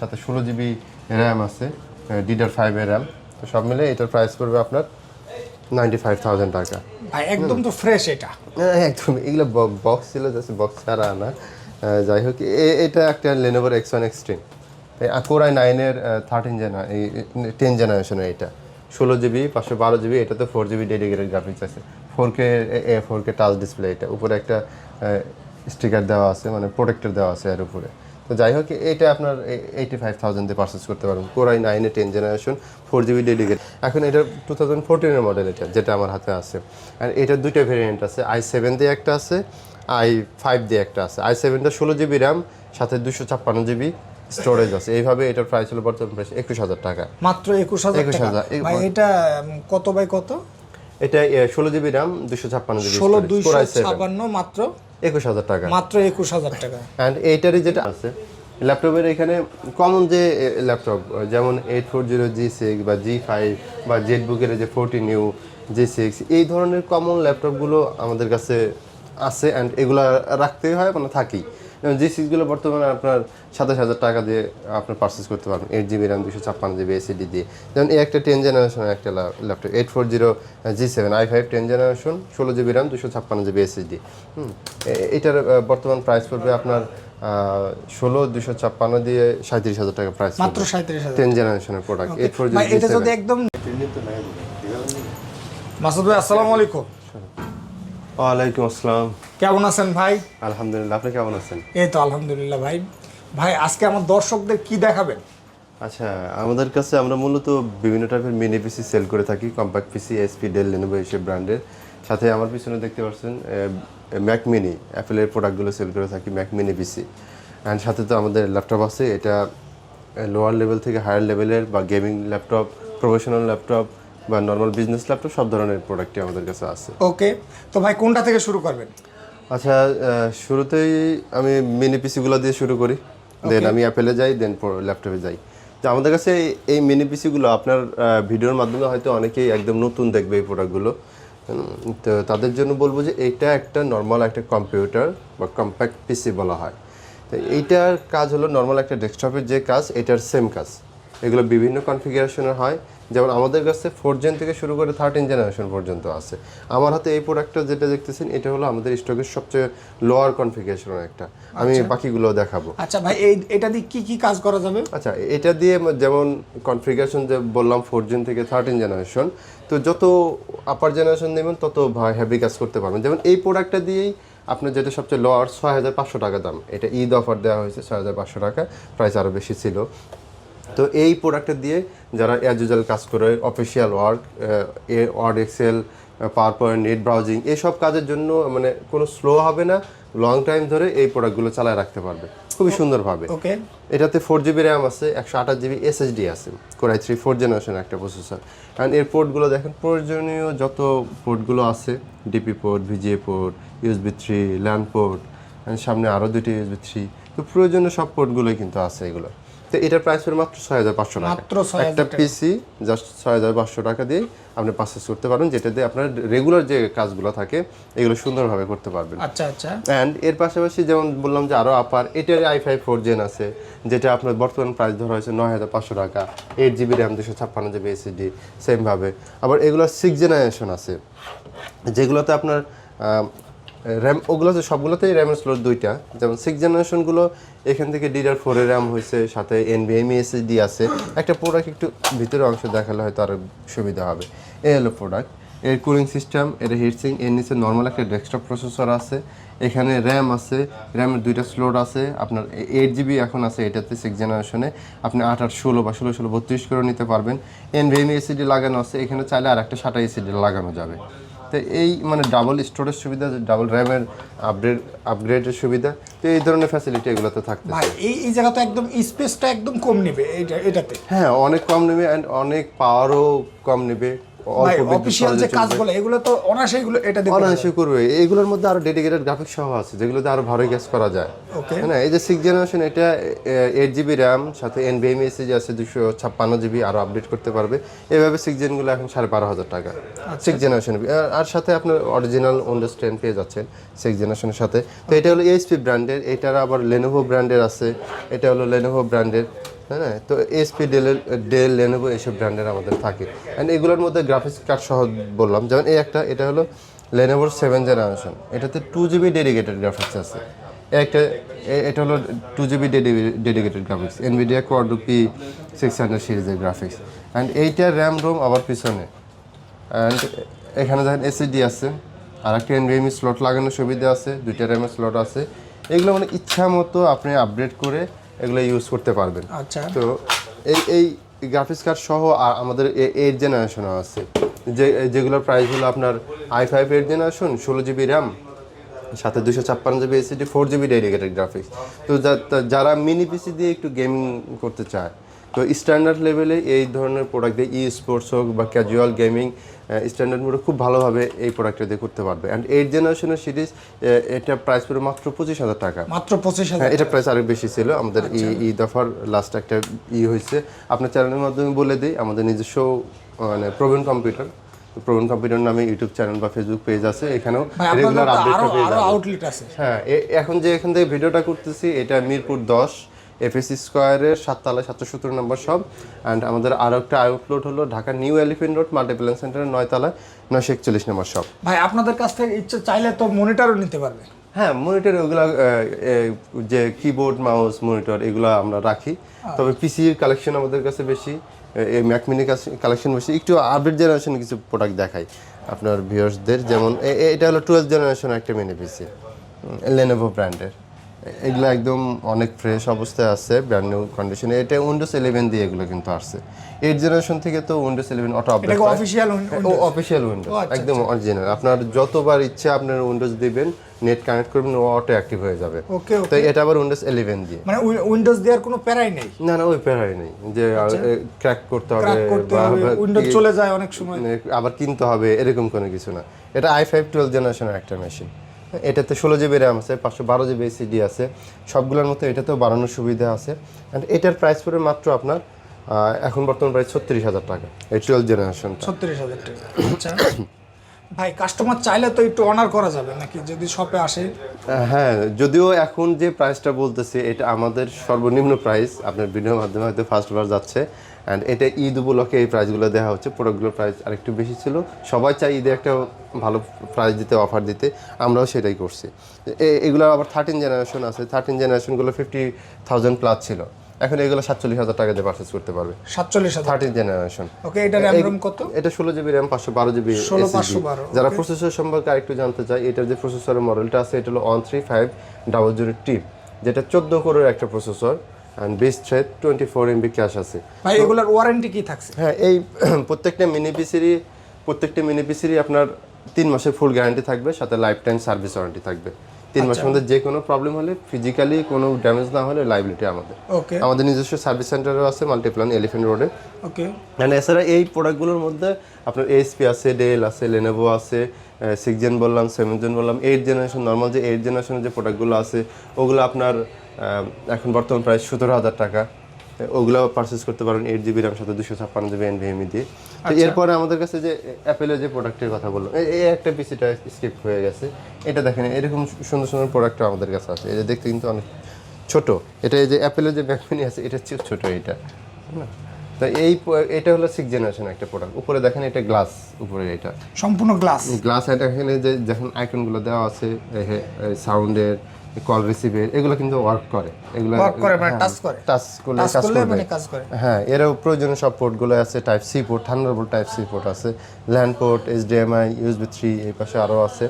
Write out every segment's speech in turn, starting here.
সাথে ষোলো GB RAM আছে ডিডার ফাইভের র্যাম। তো সব মিলে এটার প্রাইস পড়বে আপনার নাইনটি ফাইভ থাউজেন্ড টাকা। ভাই একদম তো ফ্রেশ এটা। হ্যাঁ, একদম। এগুলো বক্স ছিল জাস্ট বক্স ছাড়া আনা যাই হোক এ- এটা একটা লেনোভোর X one extreme core i নাইনের থার্টিন জেনা এই টেন জেনারেশনের এটা। ষোলো জিবি পাঁচশো বারো জিবি এটাতে ফোর জিবি ডেডিকেটেড গ্রাফিক্স আছে। ফোর কে এ ফোর কে টাচ ডিসপ্লে এটা। উপরে একটা স্টিকার দেওয়া আছে মানে প্রোটেক্টর দেওয়া আছে এর উপরে। তো যাই হোক এটা আপনার এইটি ফাইভ থাউজেন্ডে পারচেস করতে পারবেন। কোরাই নাইনে ten generation four GB dedicate এখন এটা টু থাউজেন্ড ফোরটিনের মডেল এটা যেটা আমার হাতে আছে। আর এটার দুইটা ভেরিয়েন্ট আছে আই সেভেন দিয়ে একটা আছে আই ফাইভ দিয়ে একটা আছে। আই সেভেনটা ষোলো জিবি র্যাম সাথে দুশো ছাপ্পান্ন জিবি স্টোরেজ আছে। এইভাবে এটার প্রাইস হলো বর্তমান প্রাইস একুশ হাজার টাকা। মাত্র একুশ হাজার একুশ হাজার। এটা কত বাই কত? এটা ষোলো জিবি র্যাম দুশো ছাপ্পান্ন জিবি ষোলো দুইশো ছাপান্ন মাত্র? একুশ হাজার টাকা। মাত্র একুশ হাজার টাকা। অ্যান্ড এইটারই যেটা আছে ল্যাপটপের এখানে কমন যে ল্যাপটপ যেমন eight four zero G six বা জি ফাইভ বা জেড বুকের যে ফোরটিন ইউ জি সিক্স এই ধরনের কমন ল্যাপটপগুলো আমাদের কাছে আছে অ্যান্ড এগুলো রাখতেই হয় মানে থাকেই। যেমন জি সিক্সগুলো বর্তমানে আপনার সাতাশ হাজার টাকা দিয়ে আপনার পারচেস করতে পারবেন। এইট জিবি র্যাম দুশো ছাপ্পান্ন জিবি এসিডি দিয়ে। যেমন এই একটা টেন জেনারেশনের একটা laptop eight four zero G seven i five ten generation ষোলো জিবি র্যাম দুশো ছাপ্পান্ন জিবি এসএসডি হুম এটার বর্তমান প্রাইস পড়বে আপনার ষোলো দুশো ছাপ্পান্ন দিয়ে সাঁত্রিশ হাজার টাকা প্রাইস মাত্র সাঁত্রিশ টেন জেনারেশনের প্রোডাক্ট এইট ফোর ভাই এটা যদি জিরো একদম মাসুদ ভাই আসসালামু আলাইকুম। ওয়ালাইকুম আসসালাম। কেমন আছেন ভাই? আলহামদুলিল্লাহ আপনি কেমন আছেন? এই তো আলহামদুলিল্লাহ ভাই। ভাই আজকে আমার দর্শকদের কি দেখাবেন? আচ্ছা আমাদের কাছে আমরা মূলত বিভিন্ন টাইপের মিনি পিসি সেল করে থাকি কম্প্যাক্ট পিসি এসপি ডেল লেনোভো এসব ব্র্যান্ডের সাথে আমার পিছনে দেখতে পাচ্ছেন ম্যাক মিনি অ্যাপেলের প্রোডাক্টগুলো সেল করে থাকি ম্যাক মিনি পিসি অ্যান্ড সাথে তো আমাদের ল্যাপটপ আছে এটা লোয়ার লেভেল থেকে হায়ার লেভেলের বা গেমিং ল্যাপটপ প্রফেশনাল ল্যাপটপ বা নর্মাল বিজনেস ল্যাপটপ সব ধরনের প্রোডাক্টই আমাদের কাছে আছে। ওকে তো ভাই কোনটা থেকে শুরু করবেন? আচ্ছা শুরুতেই আমি মিনি পিসিগুলো দিয়ে শুরু করি। দেন আমি অ্যাপেলে যাই দেন ল্যাপটপে যাই। তো আমাদের কাছে এই- মিনি পিসিগুলো আপনার ভিডিওর মাধ্যমে হয়তো অনেকেই একদম নতুন দেখবে এই প্রোডাক্টগুলো তো তাদের জন্য বলব যে এইটা একটা নর্মাল একটা কম্পিউটার বা কম্প্যাক্ট পিসি বলা হয়। তো এইটার কাজ হলো নর্মাল একটা ডেস্কটপের যে কাজ এটার সেম কাজ। এগুলো বিভিন্ন কনফিগারেশনের হয়। যেমন আমাদের কাছে ফোর জেন থেকে শুরু করে থার্টিন জেনারেশন পর্যন্ত আছে। আমার হাতে এই প্রোডাক্টটা যেটা দেখতেছেন এটা হলো আমাদের স্টকের সবচেয়ে লোয়ার কনফিগারেশনের একটা। আমি বাকিগুলো দেখাবো। আচ্ছা ভাই এই এটা দিয়ে কি কি কাজ করা যাবে? আচ্ছা এটা দিয়ে যেমন কনফিগারেশন যে বললাম ফোর জেন থেকে থার্টিন জেনারেশন তো যত আপার জেনারেশন নেবেন তত হেভি কাজ করতে পারবেন। যেমন এই প্রোডাক্টটা দিয়েই আপনার যেটা সবচেয়ে লোয়ার ছয় হাজার পাঁচশো টাকা দাম। এটা ঈদ অফার দেওয়া হয়েছে ছয় হাজার পাঁচশো টাকা। প্রাইস আরও বেশি ছিল। তো এই প্রোডাক্টটা দিয়ে যারা অ্যাজ ইউজুয়াল কাজ করে অফিসিয়াল ওয়ার্ক এ Word Excel PowerPoint net browsing এসব কাজের জন্য মানে কোনো স্লো হবে না লং টাইম ধরে এই প্রোডাক্টগুলো চালায় রাখতে পারবে। খুবই সুন্দরভাবে। ওকে। এটাতে ফোর জিবি র্যাম আছে একশো আঠাশ জিবি এসএসডি আছে core i three four generation একটা প্রসেসর কারণ এর পোর্টগুলো দেখেন প্রয়োজনীয় যত পোর্টগুলো আছে DP port VGA port USB three LAN port সামনে আরও দুটি ইউএসবি থ্রি তো প্রয়োজনীয় সব পোর্টগুলোই কিন্তু আছে এগুলো। তো এটার প্রাইস পড়ে মাত্র ছয় হাজার পাঁচশো টাকা। মাত্র 6,000 একটা পিসি জাস্ট ছয় হাজার পাঁচশো টাকা দিয়ে আপনি পারচেস করতে পারবেন যেটা দিয়ে আপনার রেগুলার যে কাজগুলো থাকে এগুলো সুন্দরভাবে করতে পারবেন। আচ্ছা আচ্ছা। অ্যান্ড এর পাশাপাশি যেমন বললাম যে আরও আপার এটার আই ফাইভ ফোর জেন আছে যেটা আপনার বর্তমান প্রাইস ধরা হয়েছে নয় হাজার পাঁচশো টাকা এইট জিবি র্যাম দুশো ছাপ্পান্ন জিবি এসিডি সেমভাবে আবার এগুলো সিক্স জেনারেশন আছে যেগুলোতে আপনার র্যাম ওগুলো ওগুলোতে সবগুলোতেই র্যামের স্লোট দুইটা। যেমন সিক্স জেনারেশনগুলো এখান থেকে ডিডার ফোরের র্যাম হয়েছে, সাথে এনভিএমই এসএসডি আছে। একটা প্রোডাক্ট একটু ভিতরে অংশ দেখালে হয়তো আরও সুবিধা হবে। এ হলো প্রোডাক্টের কুলিং সিস্টেম এর হিটসিং এর নিচে নর্মাল একটা ডেস্কটপ প্রসেসর আছে। এখানে র্যাম আছে র্যামের দুইটা স্লোট আছে। আপনার এইট জিবি এখন আছে এটাতে সিক্স জেনারেশনে আপনি আট আট, ষোলো বা ষোলো ষোলো, বত্রিশ করে নিতে পারবেন। এনভিএমই এসিডি লাগানো আছে, এখানে চাইলে আর একটা সাটা এসিডি লাগানো যাবে। তো এই মানে ডাবল স্টোরেজ সুবিধা ডাবল র্যামের আপগ্রেড আপগ্রেডের সুবিধা তো এই ধরনের ফ্যাসিলিটি এগুলোতে থাকতে ভাই এই এই জায়গা তো একদম স্পেসটা একদম কম নেবে এইটা এটাতে। হ্যাঁ অনেক কম নেবে অ্যান্ড অনেক পাওয়ারও কম নেবে। ভাই অফিসিয়াল যে কাজগুলো এগুলো তো অনায়াসে এগুলো এটা দিয়ে অনায়াসে করবে। এইগুলোর মধ্যে আরও ডেডিকেটেড গ্রাফিক্স সহ আছে যেগুলোতে আরও ভালো গ্যাস করা যায়। হ্যাঁ এই যে সিক্স জেনারেশন এটা এইট জিবি র্যাম সাথে এনভিএম এসএসডি আছে দুশো ছাপ্পান্ন জিবি আরও আপডেট করতে পারবে। এভাবে সিক্স জেনগুলো এখন সাড়ে বারো হাজার টাকা। সিক্স জেনারেশন আর সাথে আপনার অরিজিনাল উইন্ডোজ টেন পেয়ে যাচ্ছেন সিক্স জেনারেশনের সাথে। তো এটা হলো এইচপি ব্র্যান্ডের এটার আবার লেনোভো ব্র্যান্ডের আছে এটা হলো লেনোভো ব্র্যান্ডের হ্যাঁ তো এসপি ডেল ডেল লেনোভো এইসব ব্র্যান্ডের আমাদের থাকে। অ্যান্ড এগুলোর মধ্যে গ্রাফিক্স কার্ড সহ বললাম। যেমন এই একটা, এটা হলো লেনোভোর সেভেন জেনারেশন এটাতে টু জিবি ডেডিকেটেড গ্রাফিক্স আছে। একটা এটা হলো two GB dedicated graphics Nvidia Quadro P six hundred সিরিজের গ্রাফিক্স অ্যান্ড এইটার র্যাম রোম আবার পিছনে। অ্যান্ড এখানে দেখেন এসিডি আছে। আর একটা এনভিএমই স্লট লাগানোর সুবিধা আছে। দুইটা র্যামের স্লট আছে। এগুলো মানে ইচ্ছা মতো আপনি আপডেট করে এগুলো ইউজ করতে পারবেন। আচ্ছা। তো এই এই গ্রাফিক্স কার্ড সহ আর আমাদের এইট জেনারেশনও আছে। যে যেগুলোর প্রাইস হলো আপনার আই ফাইভ এইট জেনারেশন ষোলো জিবি র্যাম সাথে দুশো ছাপ্পান্ন GB SSD four GB dedicated graphics তো যারা মিনি পিসি দিয়ে একটু গেমিং করতে চায় তো স্ট্যান্ডার্ড লেভেলে এই ধরনের প্রোডাক্ট দিয়ে ই স্পোর্টস হোক বা ক্যাজুয়াল গেমিং স্ট্যান্ডার্ড মোডে খুব ভালোভাবে এই প্রোডাক্টটা দিয়ে করতে পারবে। অ্যান্ড এইট জেনারেশনের সিরিজ এটা প্রাইস পড়ে মাত্র পঁচিশ হাজার টাকা। মাত্র পঁচিশ হাজার হ্যাঁ এটা প্রাইস আরও বেশি ছিল। আমাদের ই ই দফার লাস্ট একটা ই হয়েছে। আপনার চ্যানেলের মাধ্যমে বলে দিই আমাদের নিজস্ব মানে প্রবীণ কম্পিউটার প্রবীণ কম্পিউটার নামে ইউটিউব চ্যানেল বা ফেসবুক পেজ আছে। এখানেও রেগুলার আপডেট হ্যাঁ এখন যে এখান থেকে ভিডিওটা করতেছি এটা মিরপুর দশ। এফএসি স্কোয়ারের সাততলা সাতশো সত্তর নম্বর সব। অ্যান্ড আমাদের আরও একটা আউটলেট হলো Dhaka new elephant road Multiplan সেন্টারের নয়তলায় নয়শো একচল্লিশ নম্বর সব। ভাই আপনাদের কাছ থেকে ইচ্ছে চাইলে তো মনিটরও নিতে পারবে। হ্যাঁ মনিটর ওগুলো যে কিবোর্ড মাউস মনিটর এগুলো আমরা রাখি। তবে পিসির কালেকশন আমাদের কাছে বেশি এই ম্যাক মিনি কালেকশন বেশি। একটু আপডেট জেনারেশন কিছু প্রোডাক্ট দেখাই আপনার ভিউয়ার্সদের যেমন এটা হলো টুয়েলভ জেনারেশন একটা মিনি পিসি লেনোভো ব্র্যান্ডের এগুলো একদম অনেক ফ্রেশ অবস্থায় আছে ব্র্যান্ড নিউ কন্ডিশনে এটা উইন্ডোজ ইলেভেন দিয়ে এগুলো কিন্তু আসছে। এইট জেনারেশন থেকে তো উইন্ডোজ ইলেভেন অটো আপডেট এটাকে অফিসিয়াল ও উইন্ডোজ আচ্ছা, একদম অরিজিনাল আপনার যতবার ইচ্ছে আপনার উইন্ডোজ দিবেন নেট কানেক্ট করবেন ও অটো অ্যাক্টিভ হয়ে যাবে। ওকে তো এটা আবার উইন্ডোজ ইলেভেন দিয়ে। মানে উইন্ডোজ দেওয়ার কোনো প্যারাই নেই? না না ওই প্যারাই নেই। যে ক্র্যাক করতে হবে করতে হবে উইন্ডোজ চলে যায় অনেক সময়। আবার কিনতে হবে এরকম কোনো কিছু না। এটা আই ফাইভ টুয়েলভ জেনারেশনের একটা মেশিন এটাতে ষোলো জিবি র্যাম আছে পাঁচশো বারো জিবি এসিডি আছে সবগুলোর মতো এটাতেও বাড়ানোর সুবিধা আছে। অ্যান্ড এটার প্রাইস পড়ে মাত্র আপনার এখন বর্তমান প্রাইস ছত্রিশ হাজার টাকা এই টুয়েলভ জেনারেশনটা ছত্রিশ হাজার টাকা। আচ্ছা। ভাই কাস্টমার চাইলে তো একটু অনার করা যাবে নাকি? যদি শপে আসে। হ্যাঁ যদিও এখন যে প্রাইসটা বলতেছি এটা আমাদের সর্বনিম্ন প্রাইস আপনার ভিডিওর মাধ্যমে হয়তো ফার্স্ট বার যাচ্ছে। অ্যান্ড এটা ঈদ উপলক্ষে এই প্রাইসগুলো দেওয়া হচ্ছে। প্রোডাক্টগুলোর প্রাইস আরেকটু বেশি ছিল। সবাই চাই ঈদে একটা ভালো প্রাইস দিতে অফার দিতে। আমরাও সেটাই করছি। এগুলো আবার থার্টিন জেনারেশন আছে। থার্টিন জেনারেশনগুলো ফিফটি থাউজেন্ড প্লাস ছিল। এখন এগুলো সাতচল্লিশ হাজার টাকা দিয়ে পারচেস করতে পারবে। সাতচল্লিশ থার্টিন জেনারেশন ওকে এটা র্যাম রোম কত? এটা ষোলো জিবি র্যাম পাঁচশো বারো জিবি 16 512 যারা প্রসেসর সম্পর্কে আরেকটু জানতে চাই এটার যে প্রসেসরের মডেলটা আছে এটা হলো one three five double zero টিপ যেটা চোদ্দ কোরের একটা processor and base thread twenty four MB cache আছে। ভাই এগুলার ওয়ারেন্টি কি থাকছে? হ্যাঁ এই প্রত্যেকটা মিনি পিসিরই প্রত্যেকটা মিনি পিসিরই আপনার তিন মাসের ফুল গ্যারান্টি থাকবে সাথে লাইফ টাইম সার্ভিস ওয়ারেন্টি থাকবে। তিন মাসের মধ্যে যে কোনো প্রবলেম হলে ফিজিক্যালি কোনো ড্যামেজ না হলে লাইবিলিটি আমাদের। ওকে আমাদের নিজস্ব সার্ভিস সেন্টারও আছে মাল্টিপ্লান এলিফেন্ট রোডে ওকে মানে এছাড়া এই প্রোডাক্টগুলোর মধ্যে আপনার এসপি আছে ডেল আছে লেনোভো আছে সিক্স জেন বললাম সেভেন জেন বললাম এইট জেনারেশন নর্মাল যে এইট জেনারেশনের যে প্রোডাক্টগুলো আছে ওগুলো আপনার এখন বর্তমান প্রায় সতেরো হাজার টাকা। ওগুলো পারচেস করতে পারেন এইট জিবি র্যাম সাথে দুশো ছাপ্পান্ন জিবি এনভিএমই দিয়ে। তো এরপরে আমাদের কাছে যে অ্যাপেলের যে প্রোডাক্টের কথা বললাম এই- একটা পিসিটা স্কিপ হয়ে গেছে। এটা দেখেন এরকম সুন্দর সুন্দর প্রোডাক্ট আমাদের কাছে আছে। এটা দেখতে কিন্তু অনেক ছোট। এটা এই যে অ্যাপেলের যে ব্যাকমিনি আছে এটা চেয়ে ছোট এটা না? তো এই এটা হলো সিক্স জেনারেশন একটা প্রোডাক্ট উপরে দেখেন এটা গ্লাস উপরে এটা। সম্পূর্ণ গ্লাস গ্লাস এটা এখানে যে যখন আইকনগুলো দেওয়া আছে সাউন্ডের কল রিসিভের এগুলো কিন্তু ওয়ার্ক করে। এগুলো Work করে, মানে touch করে। টাচ করলে টাচ কাজ করবে। মানে কাজ করে। হ্যাঁ এরও প্রয়োজনীয় সব পোর্টগুলো আছে type C port Thunderbolt type C port আছে LAN port HDMI USB three এই পাশে আরও আছে।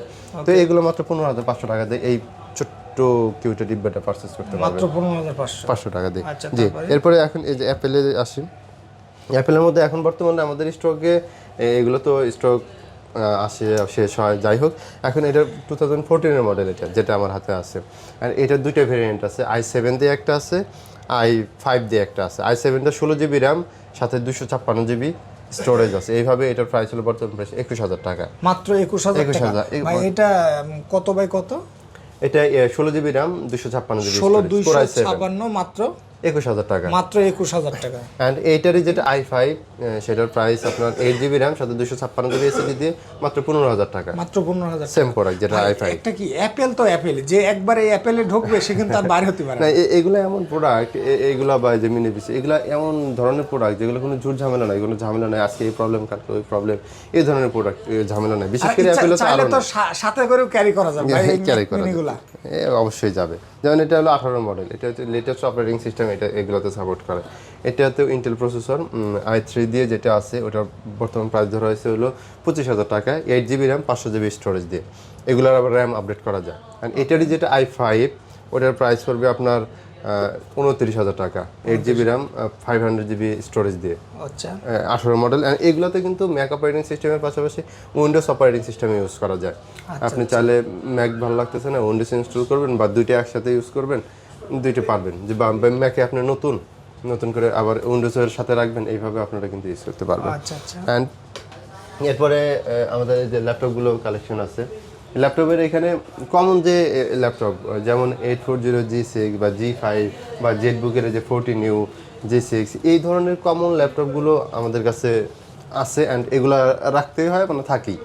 তো এগুলো মাত্র পনেরো হাজার পাঁচশো টাকা দিয়ে এই ছোট্ট কিউটা ডিব্বাটা পারচেস করতে পারবে মাত্র পনেরো হাজার পাঁচশো। টাকা দিয়ে। আচ্ছা, জি? এরপরে এখন এই যে অ্যাপেলে আসি। অ্যাপেলের মধ্যে এখন বর্তমানে আমাদের স্টকে এগুলো তো স্টক আসে শেষ হয় যাই হোক। এখন এটা টু থাউজেন্ড ফোরটিনের মডেল এটা যেটা আমার হাতে আছে। আর এটার দুইটা ভেরিয়েন্ট আছে আই সেভেন দিয়ে একটা আছে আই ফাইভ দিয়ে একটা আছে। আই সেভেনটা ষোলো জিবি র্যাম সাথে দুশো ছাপ্পান্ন জিবি স্টোরেজ আছে। এইভাবে এটার প্রাইস হলো বর্তমান প্রাইস একুশ হাজার টাকা। মাত্র একুশ হাজার 21,000 টাকা? এই- ভাই এটা কত বাই কত? এটা ষোলো জিবি র্যাম দুশো ছাপ্পান্ন জিবি ষোলো দুইশো ছাপান্ন মাত্র? একুশ হাজার টাকা। মাত্র একুশ হাজার টাকা। অ্যান্ড এইটারই যেটা আই ফাইভ সেটার প্রাইস আপনার এইট জিবি র্যাম সাথে দুশো ছাপ্পান্ন জিবি এসএসডি দিয়ে মাত্র পনেরো হাজার টাকা। মাত্র পনেরো হাজার সেম প্রোডাক্ট যেটা আই ফাইভ একটা কি অ্যাপেল তো অ্যাপেল যে একবার এই অ্যাপেলে ঢুকবে সে কিন্তু আর বাইরে হতে পারে না। এগুলো এমন প্রোডাক্ট এগুলো বা যে মিনি পিসি এগুলো এমন ধরনের প্রোডাক্ট যেগুলো কোনো ঝুট ঝামেলা নাই কোনো ঝামেলা নাই আজকে এই প্রবলেম কালকে ওই প্রবলেম এই ধরনের প্রোডাক্ট ঝামেলা নাই। বিশেষ করে অ্যাপেলে তো সাথে করেও ক্যারি করা যাবে ক্যারি করা অবশ্যই যাবে। যেমন এটা হলো আঠারো মডেল এটা হচ্ছে লেটেস্ট অপারেটিং সিস্টেম এটা এগুলোতে সাপোর্ট করে। এটাতে ইন্টেল প্রসেসর আই থ্রি দিয়ে যেটা আছে ওটার বর্তমান প্রাইস ধরা হয়েছে হলো পঁচিশ হাজার টাকা এইট জিবি র্যাম পাঁচশো জিবি স্টোরেজ দিয়ে। এগুলোর আবার র্যাম আপডেট করা যায়। অ্যান্ড এটারই যেটা আই ফাইভ ওটার প্রাইস পড়বে আপনার উনত্রিশ হাজার টাকা eight GB RAM five hundred GB storage দিয়ে। আচ্ছা। আঠারো মডেল এগুলোতে কিন্তু ম্যাক অপারেটিং সিস্টেমের পাশাপাশি উইন্ডোজ অপারেটিং সিস্টেম ইউজ করা যায়। আপনি চাইলে ম্যাক ভালো লাগতেছে না উইন্ডোজ ইনস্টল করবেন বা দুইটা একসাথে ইউজ করবেন দুইটা পারবেন। যে ম্যাকে আপনি নতুন নতুন করে আবার উইন্ডোজের সাথে রাখবেন এইভাবে আপনারা কিন্তু ইউজ করতে পারবেন। আচ্ছা আচ্ছা। অ্যান্ড এরপরে আমাদের যে ল্যাপটপগুলো কালেকশন আছে। ল্যাপটপের এখানে কমন যে ল্যাপটপ যেমন eight four zero G six বা জি ফাইভ বা জেড বুকের যে ফোরটি নিউ জি সিক্স এই ধরনের কমন ল্যাপটপগুলো আমাদের কাছে আছে অ্যান্ড এগুলো রাখতেই হয় মানে থাকেই।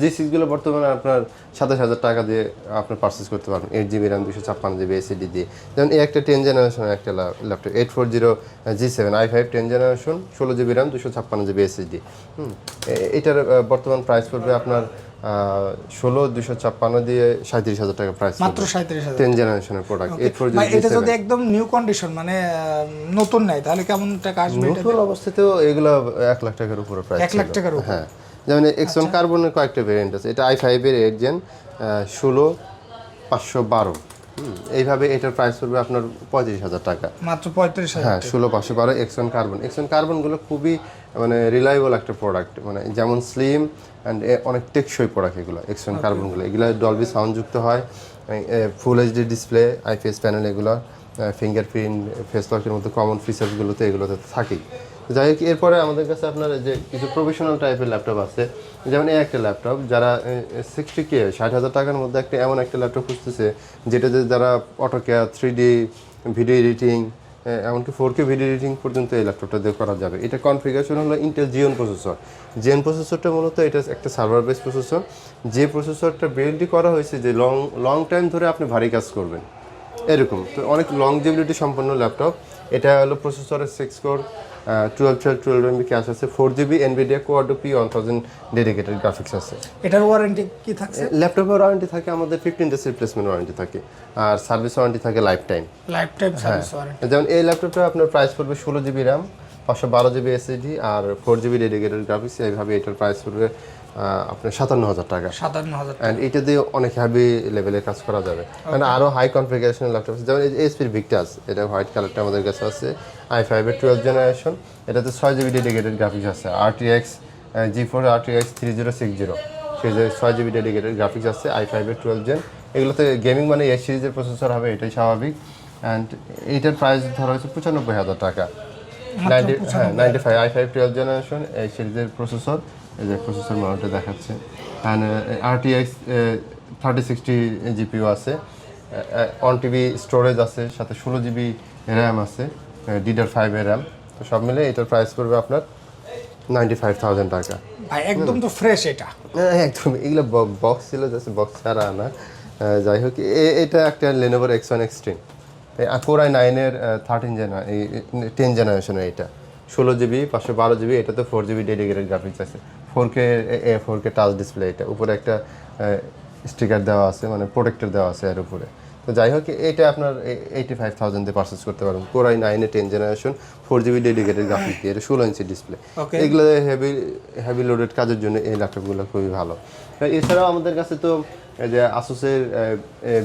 জি সিক্সগুলো বর্তমানে আপনার সাতাশ হাজার টাকা দিয়ে আপনার পারচেস করতে পারবেন। এইট জিবি র্যাম দুশো ছাপ্পান্ন জিবি এসিডি দিয়ে। যেমন এই একটা টেন জেনারেশনের একটা laptop eight four zero G seven I five ten generation ষোলো জিবি র্যাম দুশো ছাপ্পান্ন জিবি এসএসডি এটার বর্তমান প্রাইস পড়বে আপনার ষোলো দুশো ছাপ্পান্ন দিয়ে সাঁত্রিশ হাজার টাকা প্রাইস মাত্র সাঁত্রিশ হাজার টেন জেনারেশনের প্রোডাক্ট এইট ফোর এটা যদি একদম নিউ কন্ডিশন মানে নতুন তাহলে কেমন টাকা আসবে? নতুন অবস্থাতেও এগুলো এক লাখ টাকার উপরে প্রাইস এক লাখ টাকার হ্যাঁ। যেমন এক্সন কার্বনের কয়েকটা ভেরিয়েন্ট আছে। এটা আই ফাইভের এইট জেন ষোলো পাঁচশো বারো। এইভাবে এটার প্রাইস পড়বে আপনার পঁয়ত্রিশ হাজার টাকা। মাত্র পঁয়ত্রিশ হ্যাঁ ষোলো পাঁচশো বারো এক্সন কার্বন এক্সন কার্বনগুলো খুবই মানে রিলায়েবল একটা প্রোডাক্ট মানে যেমন স্লিম অ্যান্ড অনেক টেকসই প্রোডাক্ট এগুলো এক্সন কার্বনগুলো এগুলো ডলবি সাউন্ড যুক্ত হয় full HD display IPS panel এগুলো ফিঙ্গারপ্রিন্ট ফেস লকের মতো কমন ফিচার্সগুলোতে এগুলোতে থাকেই। যাই হোক, এরপরে আমাদের কাছে আপনার যে কিছু প্রফেশনাল টাইপের ল্যাপটপ আছে। যেমন এই একটা ল্যাপটপ যারা সিক্সটি কে ষাট হাজার টাকার মধ্যে একটা এমন একটা ল্যাপটপ খুঁজতেছে যেটাতে যারা AutoCAD three D video editing এমনকি ফোর কে ভিডিও এডিটিং পর্যন্ত এই ল্যাপটপটা দিয়ে করা যাবে। এটা কনফিগারেশন হলো ইন্টেল জিওন প্রসেসর জেন প্রসেসরটা মূলত এটা একটা সার্ভার বেস প্রসেসর যে প্রসেসরটা বিল্ডই করা হয়েছে যে লং লং টাইম ধরে আপনি ভারী কাজ করবেন। এরকম, তো অনেক লংজিবিলিটি সম্পন্ন ল্যাপটপ এটা হলো প্রসেসরের six core twelve twelve twelve MB cache আছে four GB Nvidia Quadro P one thousand dedicated graphics আছে। এটার ওয়ারেন্টি কি থাকছে? ল্যাপটপের ওয়ারেন্টি থাকে আমাদের ফিফটিন ডেজ রিপ্লেসমেন্ট ওয়ারেন্টি থাকে আর সার্ভিস ওয়ারেন্টি থাকে life time life time service warranty যেমন এই ল্যাপটপটা আপনার প্রাইস পড়বে ষোলো জিবি র্যাম পাঁচশো বারো জিবি এসএসডি আর ফোর জিবি ডেডিকেটেড গ্রাফিক্স এইভাবে এটার প্রাইস পড়বে আপনার সাতান্ন হাজার টাকা। সাতান্ন হাজার অ্যান্ড এটা দিয়ে অনেক হ্যাভি লেভেলের কাজ করা যাবে। মানে আরও হাই কনফিগারেশনের ল্যাপটপ আছে। যেমন এসপির ভিক্টাস এটা হোয়াইট কালারটা আমাদের কাছে আছে। আই ফাইভের টুয়েলভ জেনারেশন এটাতে ছয় জিবি ডেডিকেটেড গ্রাফিক্স আছে। RTX G four RTX three zero six zero সেই যে ছয় জিবি ডেডিকেটেড গ্রাফিক্স আছে আই ফাইভের টুয়েলভ জেন এগুলোতে গেমিং মানে এই সিরিজের প্রসেসর হবে এটাই স্বাভাবিক। অ্যান্ড এইটার প্রাইস ধরা হয়েছে পঁচানব্বই হাজার টাকা। নাইনটি হ্যাঁ ninety five I five twelve generation এই সিরিজের প্রসেসর এই যে প্রসেসর মডেলটা দেখাচ্ছে। And RTX thirty sixty GPU আছে। অন টিভি স্টোরেজ আছে সাথে ষোলো জিবি র্যাম আছে ডিডার ফাইভের র্যাম তো সব মিলে এটার প্রাইস পড়বে আপনার নাইনটি ফাইভ থাউজেন্ড টাকা। ভাই একদম তো ফ্রেশ এটা। একদম এগুলো বক্স ছিল জাস্ট বক্স ছাড়া না। আহ, যাই হোক এটা একটা লেনোভোর X one extreme core I নাইনের থার্টিন জেনা এই টেন জেনারেশনের এটা। ষোলো জিবি পাঁচশো বারো জিবি এটাতে ফোর জিবি ডেডিকেটেড গ্রাফিক্স আছে। Four K A four K touch display এটা উপরে একটা স্টিকার দেওয়া আছে মানে প্রোটেক্টর দেওয়া আছে এর উপরে। তো যাই হোক এটা আপনার এইটি ফাইভ থাউজেন্ড দিয়ে পারচেস করতে পারবেন। কোর আই নাইনে ten generation four GB dedicated graphics দিয়ে এটা ষোলো ইঞ্চি ডিসপ্লে এগুলো হেভি হেভি লোডেড কাজের জন্য এই ল্যাপটপগুলো খুবই ভালো। এছাড়াও আমাদের কাছে তো যে আসুসের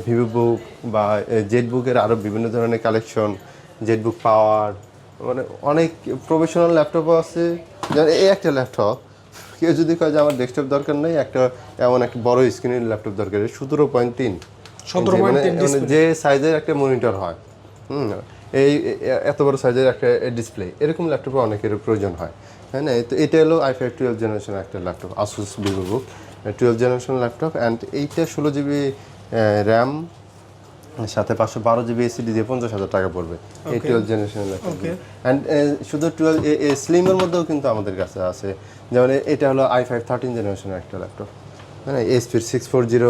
ভিভো বুক বা জেট বুকের আরও বিভিন্ন ধরনের কালেকশন জেট বুক পাওয়ার মানে অনেক প্রফেশনাল ল্যাপটপও আছে। যেমন এই একটা ল্যাপটপ কেউ যদি কয় যে আমার ডেস্কটপ দরকার নেই একটা এমন একটা বড় স্ক্রিনের ল্যাপটপ দরকার সতেরো পয়েন্ট তিন 17.3 মানে মানে যে সাইজের একটা মনিটর হয় হুম এই এত বড় সাইজের একটা ডিসপ্লে এরকম ল্যাপটপে অনেকের প্রয়োজন হয় হ্যাঁ না? তো এটা হলো আই ফাইভ টুয়েলভ জেনারেশন একটা laptop Asus Vivo book twelve generation laptop and এইটা ষোলো জিবি র্যাম সাথে পাঁচশো বারো জিবি এসিডি দিয়ে পঞ্চাশ হাজার টাকা পড়বে এই টুয়েলভ ল্যাপটপ অ্যান্ড শুধু টুয়েলভ স্লিমের মধ্যেও কিন্তু আমাদের কাছে আছে। যেমন এটা হলো আই ফাইভ থার্টিন জেনারেশনের একটা ল্যাপটপ হ্যাঁ এসপির six four zero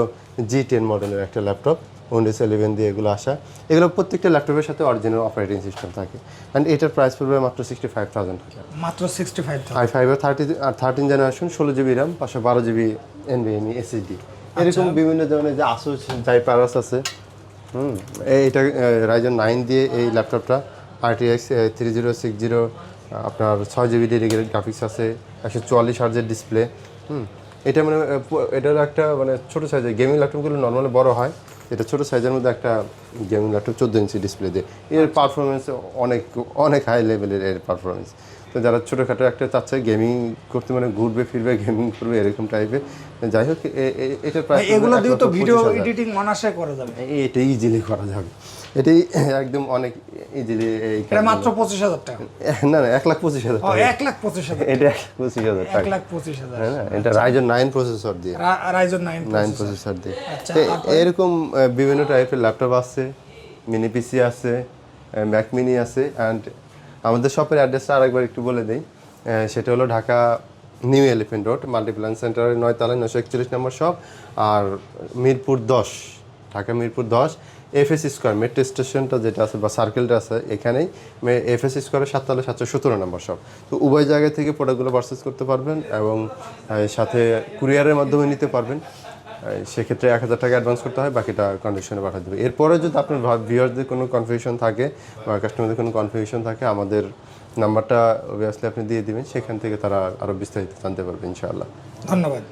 G ten মডেলের একটা ল্যাপটপ উইন্ডোজ ইলেভেন দিয়ে এগুলো আসা। এগুলো প্রত্যেকটা ল্যাপটপের সাথে অরিজিনাল অপারেটিং সিস্টেম থাকে। অ্যান্ড এটার প্রাইস পড়বে মাত্র সিক্সটি ফাইভ থাউজেন্ড টাকা। মাত্র সিক্সটি ফাইভ আই ফাইভের থার্টি আর থার্টিন জেনারেশন ষোলো জিবি র্যাম পাঁচশো বারো জিবি এনভিএমই এসএসডি এরকম বিভিন্ন ধরনের যে আসুস যাই প্যারাস আছে হুম এই- এটা রাইজন নাইন দিয়ে এই ল্যাপটপটা RTX three zero six zero আপনার ছয় জিবি ডেডিকেটেড গ্রাফিক্স আছে একশো চুয়াল্লিশ হার্জের ডিসপ্লে হুম এটা মানে এটার একটা মানে ছোটো সাইজের গেমিং ল্যাপটপগুলো নর্মালি বড় হয় এটা ছোটো সাইজের মধ্যে একটা গেমিং ল্যাপটপ চোদ্দ ইঞ্চি ডিসপ্লে দিয়ে। এর পারফরমেন্স অনেক অনেক হাই লেভেলের এর পারফরমেন্স তো যারা ছোটোখাটো একটা চাচ্ছে গেমিং করতে মানে ঘুরবে ফিরবে গেমিং করবে এরকম টাইপের যাই হোক এটার প্রাইস এগুলো দিয়ে তো ভিডিও এডিটিং অনার্সে করা যাবে। এটা ইজিলি করা যাবে। এটাই একদম অনেক ইজিলি এটা মাত্র পঁচিশ হাজার টাকা। না না এক লাখ পঁচিশ হাজার টাকা। এক লাখ পঁচিশ হাজার এটা এক লাখ পঁচিশ হাজার এক লাখ পঁচিশ হাজার। এটা রাইজন নাইন প্রসেসর দিয়ে। রাইজন নাইন নাইন প্রসেসর দিয়ে। আচ্ছা, এরকম বিভিন্ন টাইপের ল্যাপটপ আছে মিনি পিসি আছে ম্যাক মিনি আছে অ্যান্ড আমাদের শপের অ্যাড্রেসটা আরেকবার একটু বলে দিই। সেটা হলো Dhaka New Elephant Road Multiplan সেন্টারের নয় তালায় নশো একচল্লিশ নম্বর শপ আর মিরপুর দশ, ঢাকা মিরপুর দশ, এফএস স্কোয়ার, মেট্রো স্টেশনটা যেটা আছে বা সার্কেলটা আছে এখানেই এফএস স্কোয়ারের সাততলা সাতশো সতেরো নম্বর শপ। তো উভয় জায়গা থেকে প্রোডাক্টগুলো পারচেস করতে পারবেন এবং সাথে কুরিয়ারের মাধ্যমে নিতে পারবেন। সেক্ষেত্রে এক হাজার টাকা অ্যাডভান্স করতে হয়, বাকিটা কন্ডিশনে পাঠাতে দেবে এরপরে যদি আপনার ভিউয়ার্সদের কোনো কনফিউশন থাকে বা কাস্টমারদের কোনো কনফিউশন থাকে, আমাদের নাম্বারটা অবভিয়াসলি আপনি দিয়ে দিবেন, সেখান থেকে তারা আরও বিস্তারিত জানতে পারবে, ইনশাআল্লাহ। ধন্যবাদ।